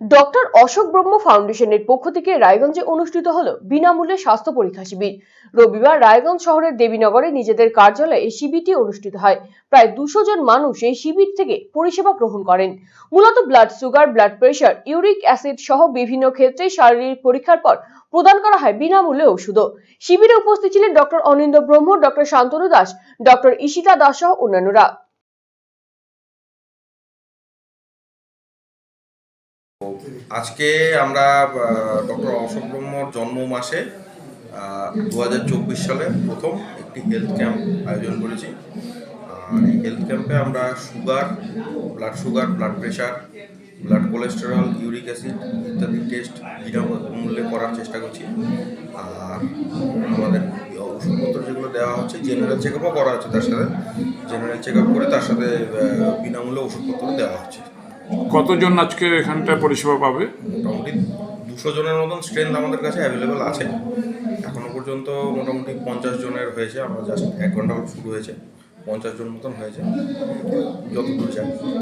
Doctor Ashok ব্রহ্ম ফাউন্ডেশনের পক্ষ থেকে রায়গঞ্জে অনুষ্ঠিত হলো বিনামূল্যে স্বাস্থ্য পরীক্ষা শিবির। রবিবার রায়গঞ্জ শহরের দেবীনগরে নিজেদের কার্যালয়ে এই শিবিরটি অনুষ্ঠিত হয়। প্রায় দুশো জন মানুষ এই শিবির থেকে পরিষেবা গ্রহণ করেন। মূলত blood sugar blood pressure uric acid সহ বিভিন্ন ক্ষেত্রে শারীরিক পরীক্ষার পর প্রদান করা হয় বিনামূল্যে ওষুধও। শিবিরে উপস্থিত ছিলেন doctor Anindya Brahma, doctor Shantanu Das, doctor Ishita Das সহ অন্যান্যরা। আজকে আমরা ডক্টর অশোক ব্রহ্মর জন্ম মাসে দু হাজার চব্বিশ সালে প্রথম একটি হেলথ ক্যাম্প আয়োজন করেছি। এই হেলথ ক্যাম্পে আমরা sugar blood sugar blood pressure blood cholesterol uric acid ইত্যাদি টেস্ট বিনামূল্যে করার চেষ্টা করছি। আর আমাদের ওষুধপত্র যেগুলো দেওয়া হচ্ছে জেনারেল চেক আপও করা হচ্ছে তার সাথে। জেনারেল চেক আপ করে তার সাথে বিনামূল্যে ওষুধপত্র দেওয়া হচ্ছে। কতজন আজকে এখানটায় পরিষেবা পাবে? মোটামুটি দুশো জনের মতন স্ট্রেন্থ আমাদের কাছে অ্যাভেলেবেল আছে। এখনও পর্যন্ত মোটামুটি পঞ্চাশ জনের হয়েছে, আমরা জাস্ট এক ঘণ্টা শুরু হয়েছে, পঞ্চাশ জন মতন হয়েছে। যতদূর যায়